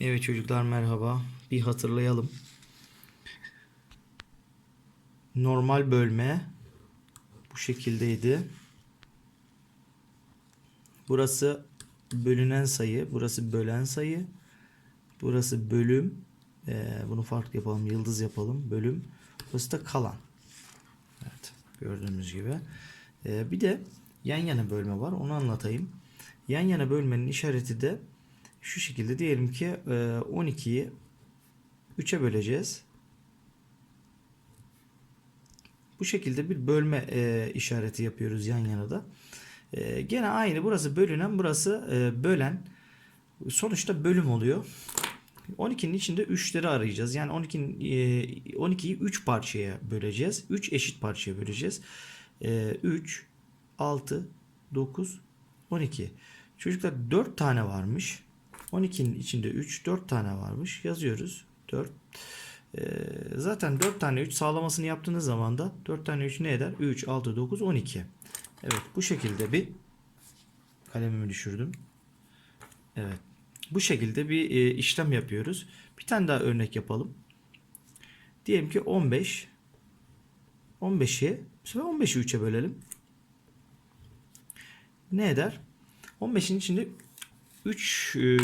Evet çocuklar merhaba. Bir hatırlayalım. Normal bölme bu şekildeydi. Burası bölünen sayı, burası bölen sayı. Burası bölüm. Ee, bunu farklı yapalım, yıldız yapalım. Bölüm. Burası da kalan. Evet, gördüğünüz gibi. Ee, bir de yan yana bölme var. Onu anlatayım. Yan yana bölmenin işareti de şu şekilde diyelim ki e, 12'yi 3'e böleceğiz. Bu şekilde bir bölme e, işareti yapıyoruz yan yana da. E, gene aynı burası bölünen burası e, bölen. Sonuçta bölüm oluyor. 12'nin içinde 3'leri arayacağız. Yani 12'nin e, 12'yi 3 parçaya böleceğiz. 3 eşit parçaya böleceğiz. E, 3 6 9 12. Çocuklar 4 tane varmış. 12'nin içinde 3 4 tane varmış. Yazıyoruz. 4 ee, zaten 4 tane 3 sağlamasını yaptığınız zaman da 4 tane 3 ne eder? 3, 6, 9, 12. Evet bu şekilde bir kalemimi düşürdüm. Evet. Bu şekilde bir e, işlem yapıyoruz. Bir tane daha örnek yapalım. Diyelim ki 15 15'i bu sefer 15'i 3'e bölelim. Ne eder? 15'in içinde 3 e,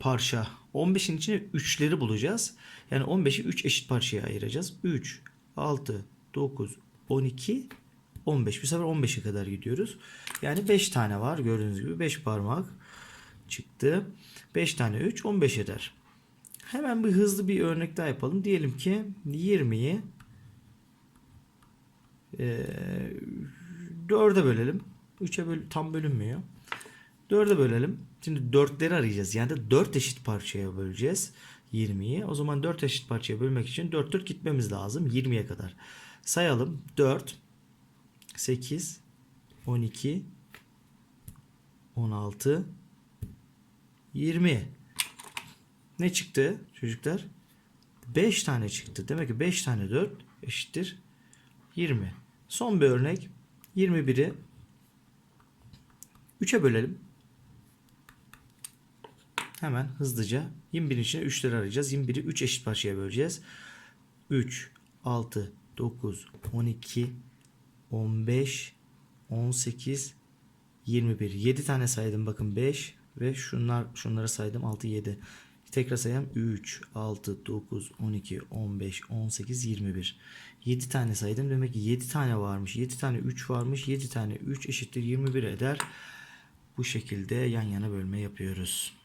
parça. 15'in içinde 3'leri bulacağız. Yani 15'i 3 eşit parçaya ayıracağız. 3, 6, 9, 12, 15. Bu sefer 15'e kadar gidiyoruz. Yani 5 tane var. Gördüğünüz gibi 5 parmak çıktı. 5 tane 3, 15 eder. Hemen bir hızlı bir örnek daha yapalım. Diyelim ki 20'yi e, 4'e bölelim. 3'e böl tam bölünmüyor. 4'e bölelim. Şimdi 4'leri arayacağız. Yani de 4 eşit parçaya böleceğiz 20'yi. O zaman 4 eşit parçaya bölmek için 4 4 gitmemiz lazım 20'ye kadar. Sayalım. 4 8 12 16 20 Ne çıktı çocuklar? 5 tane çıktı. Demek ki 5 tane 4 eşittir 20. Son bir örnek. 21'i 3'e bölelim. Hemen hızlıca 21'in içine 3'leri arayacağız. 21'i 3 eşit parçaya böleceğiz. 3, 6, 9, 12, 15, 18, 21. 7 tane saydım bakın 5 ve şunlar şunları saydım 6, 7. Tekrar sayayım 3, 6, 9, 12, 15, 18, 21. 7 tane saydım. Demek ki 7 tane varmış. 7 tane 3 varmış. 7 tane 3 eşittir 21 eder. Bu şekilde yan yana bölme yapıyoruz.